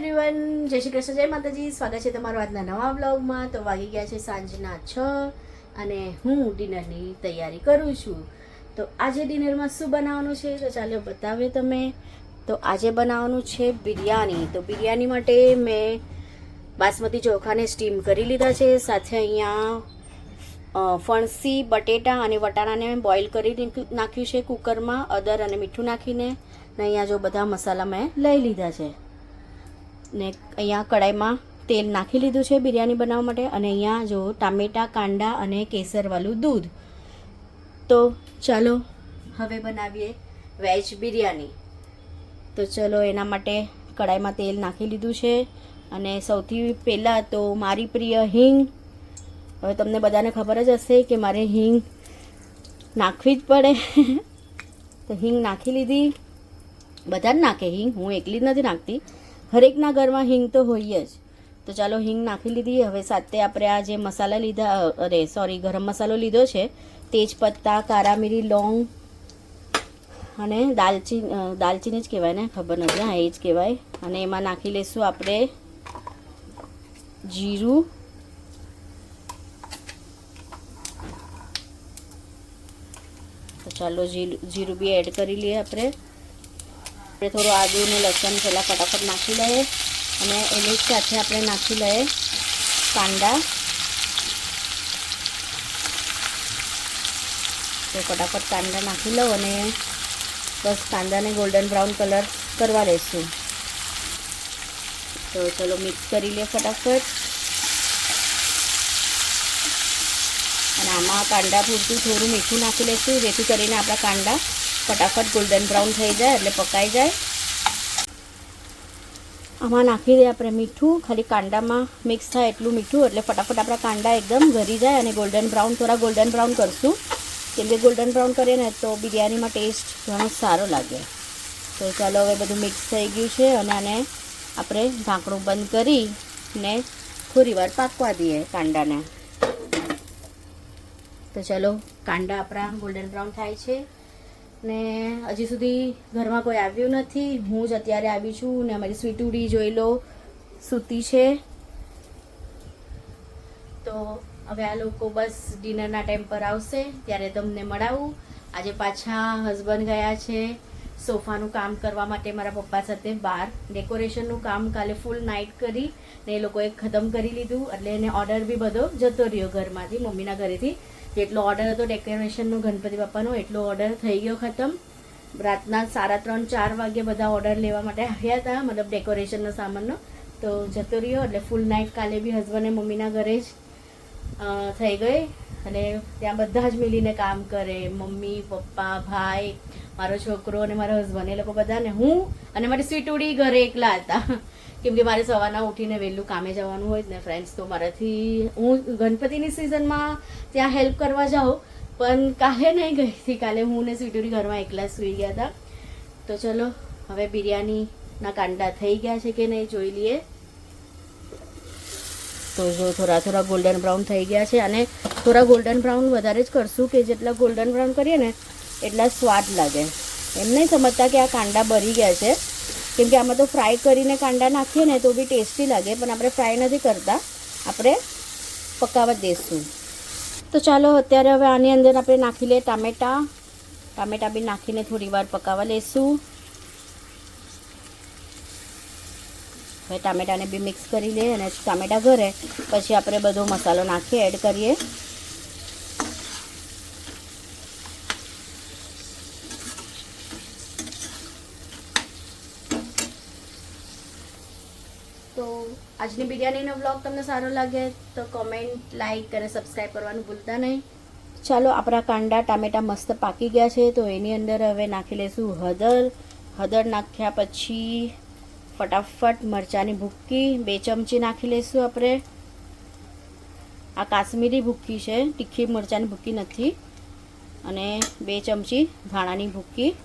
Everyone જય શ્રી કૃષ્ણ, જય માતાજી. સ્વાગત છે તમારું આજના નવા બ્લોગમાં તો વાગી ગયા છે સાંજના છ અને હું ડિનરની તૈયારી કરું છું. તો આજે ડિનરમાં શું બનાવવાનું છે? તો ચાલો બતાવે તમે. તો આજે બનાવવાનું છે બિરયાની. તો બિરયાની માટે મેં બાસમતી ચોખાને સ્ટીમ કરી લીધા છે. સાથે અહીંયા ફણસી, બટેટા અને વટાણાને બોઇલ કરી નાખ્યું- છે કુકરમાં. અદર અને મીઠું નાખીને અહીંયા જો બધા મસાલા મેં લઈ લીધા છે. ને અહીંયા કડાઈમાં તેલ નાખી લીધું છે બિરયાની બનાવવા માટે અને અહીંયા જો ટામેટા કાંડા અને કેસરવાળું દૂધ. તો ચાલો હવે બનાવીએ વેજ બિરયાની. તો ચલો એના માટે કડાઈમાં તેલ નાખી લીધું છે અને સૌથી પહેલાં તો મારી પ્રિય હિંગ. હવે તમને બધાને ખબર જ હશે કે મારે હિંગ નાખવી જ પડે. તો હિંગ નાખી લીધી. બધા જ નાખે હિંગ, હું એકલી જ નથી નાખતી. હરેકના ઘરમાં હિંગ તો હોય જ. તો ચાલો હિંગ નાખી લીધી. હવે સાથે આપણે આ જે મસાલા લીધા અરે સોરી ગરમ મસાલો લીધો છે તેજપત્તા કારામીરી કારા મીરી લોંગ અને દાલચીન દાલચીની જ કહેવાય ને, ખબર નથી, હા, એ જ કહેવાય. અને એમાં નાખી લઈશું આપણે જીરું. તો ચાલો જીરું જીરું બી એડ કરી લઈએ આપણે. આપણે થોડું આદુ અને લસણ પહેલાં ફટાફટ નાખી લઈએ અને એની સાથે આપણે નાખી લઈએ કાંદા. તો ફટાફટ કાંદા નાખી લઉં અને બસ કાંદાને ગોલ્ડન બ્રાઉન કલર કરવા લેશું તો ચલો મિક્સ કરી લઈએ ફટાફટ. અને આમાં કાંદા પૂરતું થોડું મીઠું નાખી લઈશું, જેથી કરીને આપણા કાંદા ફટાફટ ગોલ્ડન બ્રાઉન થઈ જાય એટલે પકાઈ જાય. આમાં નાખી દઈએ આપણે મીઠું. ખાલી કાંદામાં મિક્સ થાય એટલું મીઠું એટલે ફટાફટ આપણા કાંદા એકદમ ઘરી જાય અને ગોલ્ડન બ્રાઉન થોડા ગોલ્ડન બ્રાઉન કરશું. કેમ કે ગોલ્ડન બ્રાઉન કરીએ ને તો બિરયાનીમાં ટેસ્ટ ઘણો સારો લાગે. તો ચાલો હવે બધું મિક્સ થઈ ગયું છે અને આને આપણે ઢાંકણું બંધ કરી ને થોડી વાર પાકવા દઈએ કાંદાને તો ચાલો કાંડા આપણા ગોલ્ડન બ્રાઉન થાય છે. ને હજી સુધી ઘરમાં કોઈ આવ્યું નથી. હું જ અત્યારે આવી છું ને અમારી સ્વીટુડી જોઈ લો. સૂતી છે. તો હવે આ લોકો બસ ડિનરના ટાઈમ પર આવશે. ત્યારે તમને મળાવું. આજે પાછા હસબન્ડ ગયા છે. સોફાનું કામ કરવા માટે મારા પપ્પા સાથે બહાર. ડેકોરેશનનું કામ કાલે ફૂલ નાઇટ કરી ને એ લોકોએ ખતમ કરી લીધું. એટલે એને ઓર્ડર બી બધો જતો રહ્યો ઘરમાંથી, મમ્મીના ઘરેથી. જેટલો ઓર્ડર હતો ડેકોરેશનનો ગણપતિ બાપાનો, એટલો ઓર્ડર થઈ ગયો ખતમ. રાતના સાડા ત્રણ, ચાર વાગે બધા ઓર્ડર લેવા માટે આવ્યા હતા, મતલબ ડેકોરેશનનો સામાનનો. તો જતો રહ્યો, એટલે ફૂલ નાઇટ કાલે બી હસબન્ડે મમ્મીના ઘરે જ થઈ ગઈ. અને ત્યાં બધા જ મિલીને કામ કરે, મમ્મી, પપ્પા, ભાઈ, મારો છોકરો અને મારો હસબન્ડ એ લોકો બધા ને હું અને મારી સ્વીટુડી ઘરે એકલા હતા. કેમ કે મારે સવારના ઉઠીને વહેલું કામે જવાનું હોય ને ફ્રેન્ડ્સ તો મારાથી હું ગણપતિની સિઝનમાં ત્યાં હેલ્પ કરવા જાઉં, પણ કાલે નહીં ગઈ કાલે હું ને સ્વીટુડી ઘરમાં એકલા સૂઈ ગયા હતા. તો ચલો, હવે બિરયાનીના કાંડા થઈ ગયા છે કે નહીં જોઈ લઈએ. તો જો થોડા થોડા ગોલ્ડન બ્રાઉન થઈ ગયા છે અને થોડા ગોલ્ડન બ્રાઉન વધારે જ કરશું કે જેટલા ગોલ્ડન બ્રાઉન કરીએ ને, એટલા સ્વાદ લાગે. એમ નહીં સમજતા કે આ કાંડા બરી ગયા છે. કેમ કે આમાં તો ફ્રાય કરીને કાંડા નાખીએ ને તો બી ટેસ્ટી લાગે, પણ આપણે ફ્રાય નથી કરતા. આપણે પકાવવા દઈશું તો ચાલો, અત્યારે હવે આની અંદર આપણે નાખી લઈએ ટામેટાં. ટામેટાં બી નાખીને થોડી વાર પકાવવા લઈશું હવે ટામેટાને બી મિક્સ કરી લઈએ અને ટામેટા ઘરે. પછી આપણે બધો મસાલો નાખીએ એડ કરીએ. તો આજની બિરયાનીનો બ્લોગ તમને સારો લાગે તો કોમેન્ટ લાઈક અને સબસ્ક્રાઈબ કરવાનું ભૂલતા નહીં. ચાલો, આપણા કાંડા ટામેટા મસ્ત પાકી ગયા છે, તો એની અંદર હવે નાખી લઈશું હળદર. હળદર નાખ્યા પછી ફટાફટ મરચાંની ભૂક્કી, બે ચમચી નાખી લઈશું આપણે. આ કાશ્મીરી ભૂક્કી છે, તીખી મરચાંની ભૂક્કી નથી. અને બે ચમચી ધાણાની ભૂક્કી.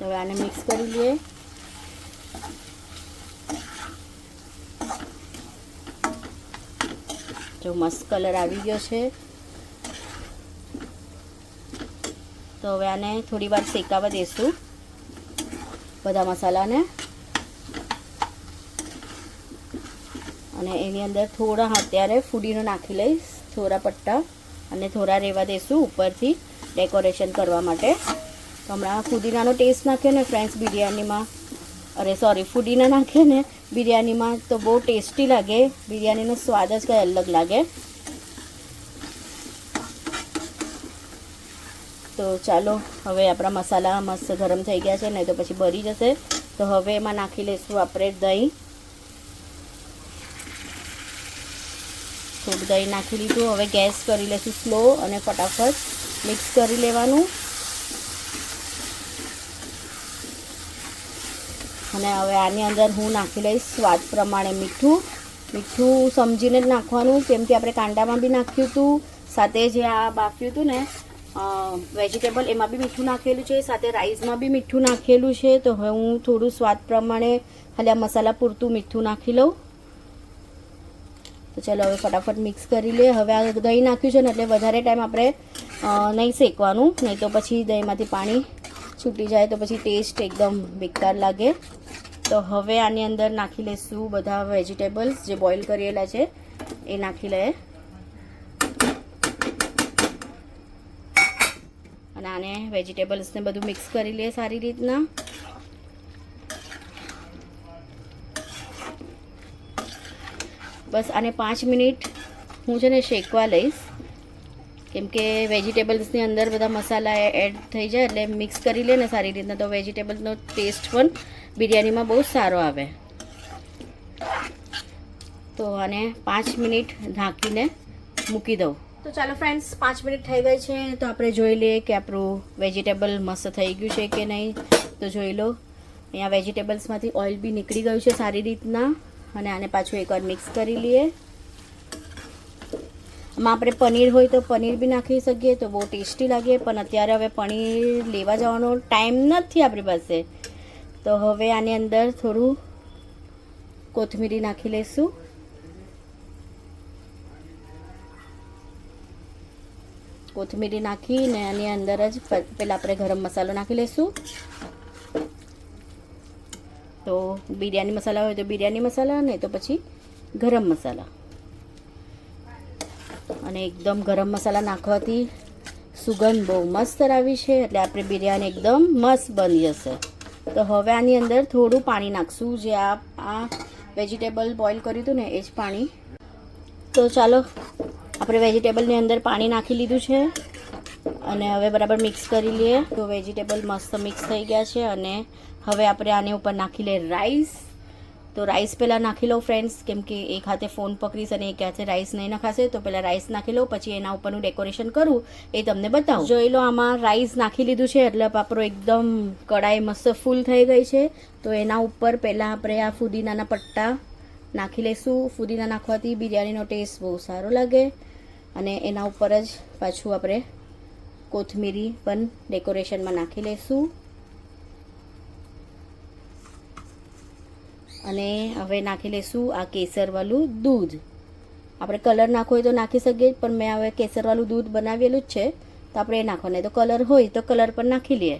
હવે આને મિક્સ કરી લઈએ. જો મસ્ત કલર આવી ગયો છે. તો હવે આને થોડી વાર શેકાવા દેશું બધા મસાલાને. અને એની અંદર થોડા અત્યારે ફૂડીનો નાખી લઈશ, થોડા પટ્ટા, અને થોડા રહેવા દઈશું ઉપરથી ડેકોરેશન કરવા માટે. હમણાં ફુદીનાનો ટેસ્ટ નાખ્યો ને ફ્રેન્ડ્સ બિરયાનીમાં. અરે સોરી ફૂડીને નાખે ને, બિરયાનીમાં તો બહુ ટેસ્ટી લાગે. બિરયાનીનો સ્વાદ જ કંઈ અલગ લાગે. તો ચાલો, હવે આપણા મસાલા મસ્ત ગરમ થઈ ગયા છે, નહીં તો પછી બરી જશે. તો હવે એમાં નાખી લઈશું આપણે દહીં. થોડું દહીં નાખી લીધું. હવે ગેસ કરી લઈશું સ્લો અને ફટાફટ મિક્સ કરી લેવાનું. અને હવે આની અંદર હું નાખી લઈશ સ્વાદ પ્રમાણે મીઠું. મીઠું સમજીને જ નાખવાનું, કેમ કે આપણે કાંડામાં બી નાખ્યું હતું સાથે જે આ બાફ્યું હતું ને વેજીટેબલ એમાં બી મીઠું નાખેલું છે, સાથે રાઈસમાં બી મીઠું નાખેલું છે. તો હવે હું થોડું સ્વાદ પ્રમાણે ખાલી આ મસાલા પૂરતું મીઠું નાખી લઉં. તો ચાલો હવે ફટાફટ મિક્સ કરી લે હવે આ દહીં નાખ્યું છે ને, એટલે વધારે ટાઈમ આપણે નહીં શેકવાનું. નહીં તો પછી દહીંમાંથી પાણી છૂટી જાય તો પછી ટેસ્ટ એકદમ બેકાર લાગે. તો હવે આની અંદર નાખી લઈશું બધા વેજીટેબલ્સ જે બોઇલ કરેલા છે, એ નાખી લઈએ. અને આને વેજીટેબલ્સને બધું મિક્સ કરી લઈએ સારી રીતના. બસ આને પાંચ મિનિટ હું છે ને શેકવા લઈશ. કેમ કે વેજીટેબલ્સની અંદર બધા મસાલા એડ થઈ જાય એટલે મિક્સ કરી લે ને સારી રીતના, તો વેજીટેબલનો ટેસ્ટ પણ બિરયાનીમાં બહુ સારો આવે. તો આને પાંચ મિનિટ ઢાંકીને મૂકી દઉં. તો ચાલો ફ્રેન્ડ્સ પાંચ મિનિટ થઈ ગઈ છે, તો આપણે જોઈ લઈએ કે આપણું વેજીટેબલ મસ્ત થઈ ગયું છે કે નહીં. તો જોઈ લો, અહીંયા વેજીટેબલ્સમાંથી ઓઇલ બી નીકળી ગયું છે સારી રીતના. અને આને પાછું એકવાર મિક્સ કરી લઈએ. આમાં આપણે પનીર હોય તો પનીર બી નાખી શકીએ તો બહુ ટેસ્ટી લાગે, પણ અત્યારે હવે પનીર લેવા જવાનો ટાઈમ નથી આપણી પાસે. તો હવે આની અંદર થોડું કોથમીરી નાખી લઈશું. કોથમીરી નાખીને આની અંદર જ પહેલાં આપણે ગરમ મસાલો નાખી લઈશું. તો બિરયાની મસાલા હોય તો બિરયાની મસાલા, નહીં તો પછી ગરમ મસાલા. અને એકદમ ગરમ મસાલા નાખવાથી સુગંધ બહુ મસ્ત આવી છે, એટલે આપણે બિરયાની એકદમ મસ્ત બની જશે. તો હવે આની અંદર થોડું પાણી નાખશું, જે આ આ વેજીટેબલ બોઇલ કર્યું હતું ને, એ જ પાણી. તો ચાલો, આપણે વેજીટેબલની અંદર પાણી નાખી લીધું છે. અને હવે બરાબર મિક્સ કરી લઈએ. તો વેજીટેબલ મસ્ત મિક્સ થઈ ગયા છે, અને હવે આપણે આની ઉપર નાખી લઈએ રાઈસ તો રાઈસ પહેલાં નાખી લઉં ફ્રેન્ડ્સ કેમ કે એક હાથે ફોન પકડીશ અને એક હાથે રાઈસ નહીં નખાશે, તો પહેલાં રાઈસ નાખી લઉં, પછી એના ઉપરનું ડેકોરેશન કરું, એ તમને બતાવું. જોઈ લો, આમાં રાઈસ નાખી લીધું છે, એટલે પાપરો એકદમ કડાઈ મસ્ત ફૂલ થઈ ગઈ છે. તો એના ઉપર પહેલાં આપણે આ ફુદીનાના પટ્ટા નાખી લઈશું. ફુદીના નાખવાથી બિરયાનીનો ટેસ્ટ બહુ સારો લાગે. અને એના ઉપર જ પાછું આપણે કોથમીરી પણ ડેકોરેશનમાં નાખી લઈશું. અને હવે નાખી લઈશું આ કેસરવાળું દૂધ. આપણે કલર નાખવો હોય તો નાખી શકીએ, પણ મેં હવે કેસરવાળું દૂધ બનાવેલું જ છે, તો આપણે એ નાખવાનું તો કલર હોય તો કલર પણ નાખી લઈએ.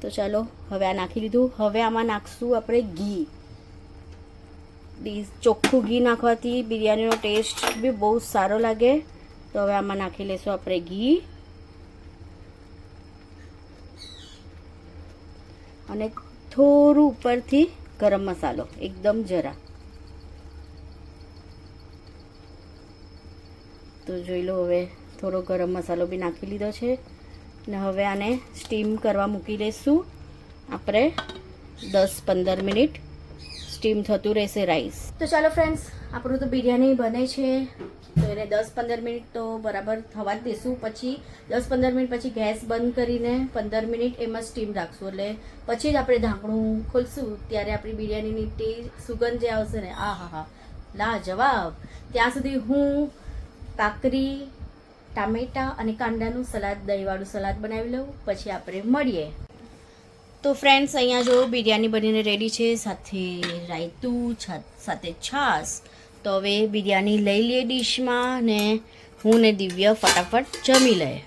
તો ચાલો, હવે આ નાખી લીધું હવે આમાં નાખશું આપણે ઘી. ચોખ્ખું ઘી નાખવાથી બિરયાનીનો ટેસ્ટ બી બહુ સારો લાગે. તો હવે આમાં નાખી લઈશું આપણે ઘી. અને થોડું ઉપરથી ગરમ મસાલો, એકદમ જરા. તો જોઈ લો હવે થોડો ગરમ મસાલો બી નાખી લીધો છે. ને હવે આને સ્ટીમ કરવા મૂકી દઈશું. આપણે દસ પંદર મિનિટ સ્ટીમ થતું રહેશે રાઈસ. તો ચાલો ફ્રેન્ડ્સ, આપણું તો બિરયાની બને છે. તો એને દસ પંદર મિનિટ તો બરાબર થવા જ દઈશું પછી દસ પંદર મિનિટ પછી ગેસ બંધ કરીને પંદર મિનિટ એમાં સ્ટીમ રાખશું. એટલે પછી જ આપણે ઢાંકણું ખોલશું. ત્યારે આપણી બિરયાનીની ટેસ્ટ સુગંધ જે આવશે ને, આ હા હા. જવાબ. ત્યાં સુધી હું કાકરી, ટામેટા અને કાંદાનું સલાદ, દહીંવાળું સલાદ બનાવી લઉં. પછી આપણે મળીએ. તો ફ્રેન્ડ્સ અહીંયા જો બિરયાની બનીને રેડી છે, સાથે રાયતું સાથે છાશ તો હવે બિરયાની લઈ લઈએ ડીશમાં ને હું ને દિવ્ય ફટાફટ જમી લઈએ.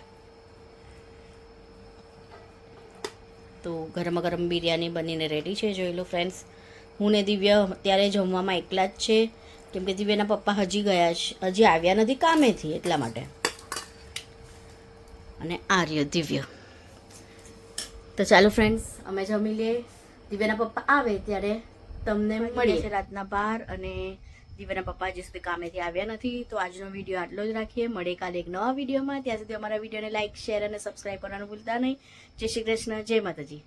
તો ગરમ ગરમ બિરયાની બનીને રેડી છે જોઈ લો ફ્રેન્ડ્સ હું ને દિવ્ય અત્યારે જમવામાં એકલા જ છે કેમ કે દિવ્યના પપ્પા હજી ગયા છે હજી આવ્યા નથી કામેથી એટલા માટે. અને આર્ય દિવ્ય. તો ચાલો ફ્રેન્ડ્સ અમે જમી લઈએ. દિવ્યાના પપ્પા આવે ત્યારે તમને મળીએ. છે રાતના બાર અને દિવ્યાના પપ્પા હજી સુધી કામેથી આવ્યા નથી, તો આજનો વીડિયો આટલો જ રાખીએ. મળે કાલે એક નવા વિડીયોમાં. ત્યાં સુધી અમારા વિડીયોને લાઇક શેર અને સબસ્ક્રાઈબ કરવાનું ભૂલતા નહીં. જય શ્રી કૃષ્ણ, જય માતાજી.